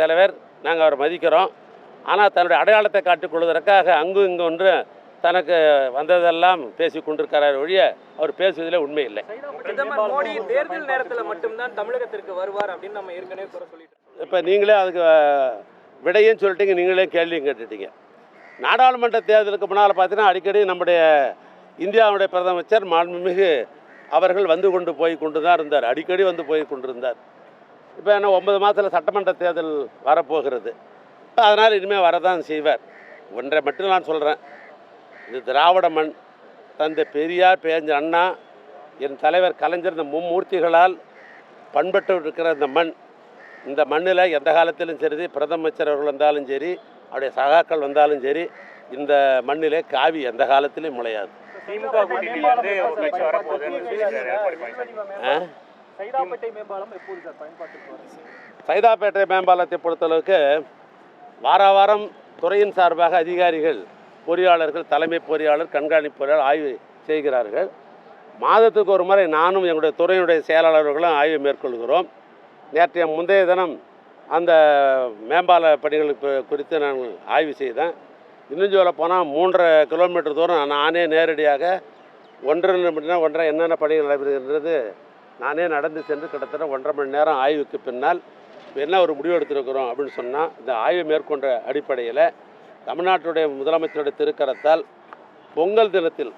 தலைவர் நாங்கள் அவரை மதிக்கிறோம். ஆனால் தன்னுடைய அடையாளத்தை காட்டிக் கொள்வதற்காக அங்கும் இங்கு ஒன்று தனக்கு வந்ததெல்லாம் பேசி கொண்டிருக்கிறார் ஒழிய அவர் பேசுவதில் உண்மை இல்லை. மோடி தேர்தல் நேரத்துல மட்டும்தான் தமிழகத்திற்கு வருவார் அப்படின்னு நம்ம ஏற்கனவே சொல்லிட்டு. இப்போ நீங்களே அதுக்கு விடையும் சொல்லிட்டீங்க நீங்களே கேள்வியும் கேட்டுட்டீங்க. நாடாளுமன்ற தேர்தலுக்கு முன்னால் பார்த்தீங்கன்னா அடிக்கடி நம்முடைய இந்தியாவுடைய பிரதமர் மாண்புமிகு அவர்கள் வந்து கொண்டு போய் கொண்டு தான் இருந்தார். அடிக்கடி வந்து போய் கொண்டிருந்தார். இப்போ என்ன ஒன்பது மாதத்தில் சட்டமன்ற தேர்தல் வரப்போகிறது. அதனால் இனிமேல் வரதான் செய்வார். ஒன்றை மட்டும் நான் சொல்கிறேன் இது திராவிட மண் தந்தை பெரியார் பேஞ்ச அண்ணா என் தலைவர் கலைஞர் இந்த மும்மூர்த்திகளால் பண்பட்டு இருக்கிற இந்த மண் இந்த மண்ணில் எந்த காலத்திலும் சரி பிரதமர் அவர்கள் வந்தாலும் சரி அவருடைய சகாக்கள் வந்தாலும் சரி இந்த மண்ணிலே காவி எந்த காலத்திலும் முளையாது. திமுக வரப்போகுதுன்னு சைதாப்பேட்டை மேம்பாலம் எப்போது சார் சைதாப்பேட்டை மேம்பாலத்தை பொறுத்தளவுக்கு வார வாரம் துறையின் சார்பாக அதிகாரிகள் பொறியாளர்கள் தலைமை பொறியாளர் கண்காணிப்பு பொறியாளர் ஆய்வு செய்கிறார்கள். மாதத்துக்கு ஒரு முறை நானும் எங்களுடைய துறையினுடைய செயலாளர்களும் ஆய்வு மேற்கொள்கிறோம். நேற்றைய முந்தைய தினம் அந்த மேம்பால பணிகளுக்கு குறித்து நான் ஆய்வு செய்தேன். இன்னும் சொல்ல போனால் மூன்றரை கிலோமீட்டர் தூரம் நானே நேரடியாக ஒன்றரை மணி நேரம் ஒன்றரை என்னென்ன பணிகள் நடைபெறுகின்றது நானே நடந்து சென்று கிட்டத்தட்ட ஒன்றரை மணி நேரம் ஆய்வுக்கு பின்னால் என்ன ஒரு முடிவு எடுத்திருக்கிறோம் அப்படின்னு சொன்னால் இந்த ஆய்வு மேற்கொண்ட அடிப்படையில் தமிழ்நாட்டுடைய முதலமைச்சருடைய திருக்கரத்தால் பொங்கல் தினத்தில்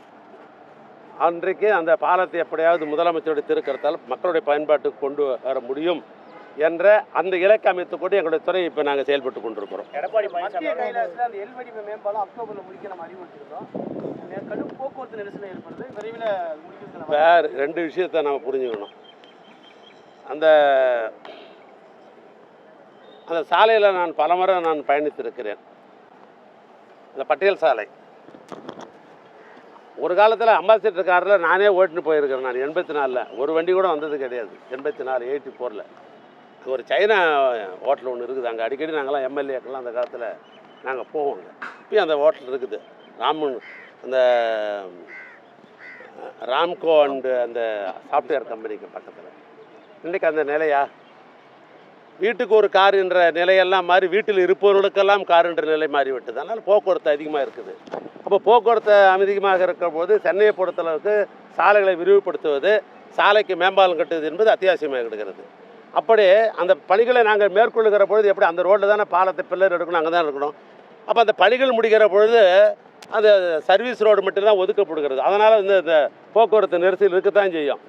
அன்றைக்கு அந்த பாலத்தை எப்படியாவது முதலமைச்சருடைய திருக்கரத்தால் மக்களுடைய பயன்பாட்டுக்கு கொண்டு வர முடியும் என்ற அந்த இலக்கை அமைத்துக் கொண்டு எங்களுடைய துறை இப்போ நாங்கள் செயல்பட்டு கொண்டிருக்கிறோம். எடப்பாடி மத்திய கைலாசில் அந்த எல் வடிவ மேம்பாலம் அக்டோபர்ல முடிக்க நம்ம அறிவுறுத்திருக்கோம் கடும் போக்குவரத்து நெரிசல் ஏற்படுது. விரைவில் இப்போ ரெண்டு விஷயத்தை நம்ம புரிஞ்சுக்கணும். அந்த அந்த சாலையில் நான் பலமுறை நான் பயணித்திருக்கிறேன். அந்த பட்டியல் சாலை. ஒரு காலத்தில் அம்பாசிடர் காரில் நானே ஓட்டின்னு போயிருக்கிறேன் நான் எண்பத்தி நாலில். ஒரு வண்டி கூட வந்தது கிடையாது. எண்பத்தி நாலு எயிட்டி ஃபோரில். ஒரு சைனா ஹோட்டல் ஒன்று இருக்குது. அங்கே அடிக்கடி நாங்கள்லாம் எம்எல்ஏக்கெல்லாம் அந்த காலத்தில் நாங்கள் போவோங்க இப்போயும் அந்த ஹோட்டல் இருக்குது. ராமன் அந்த ராம்கோ அண்டு அந்த சாஃப்ட்வேர் கம்பெனிக்கு பக்கத்தில். இன்றைக்கு அந்த நிலையா? வீட்டுக்கு ஒரு கார் என்ற நிலையெல்லாம் மாறி வீட்டில் இருப்பவர்களுக்கெல்லாம் கார் என்ற நிலை மாறிவிட்டது. அதனால் போக்குவரத்து அதிகமாக இருக்குது. அப்போ போக்குவரத்து அதிகமாக இருக்கிற போது சென்னையை பொறுத்தளவுக்கு சாலைகளை விரிவுபடுத்துவது சாலைக்கு மேம்பாலம் கட்டுவது என்பது அத்தியாவசியமாக இருக்கிறது அப்படி அந்த பணிகளை நாங்கள் மேற்கொள்ளுகிற பொழுது எப்படி அந்த ரோட்டில் தானே பாலத்தை பில்லர் எடுக்கணும் அங்கே தான் இருக்கணும். அப்போ அந்த பணிகள் முடிக்கிற பொழுது அந்த சர்வீஸ் ரோடு மட்டும்தான் ஒதுக்கப்படுகிறது. அதனால் வந்து இந்த போக்குவரத்து நெரிசல் இருக்கத்தான் செய்யும்.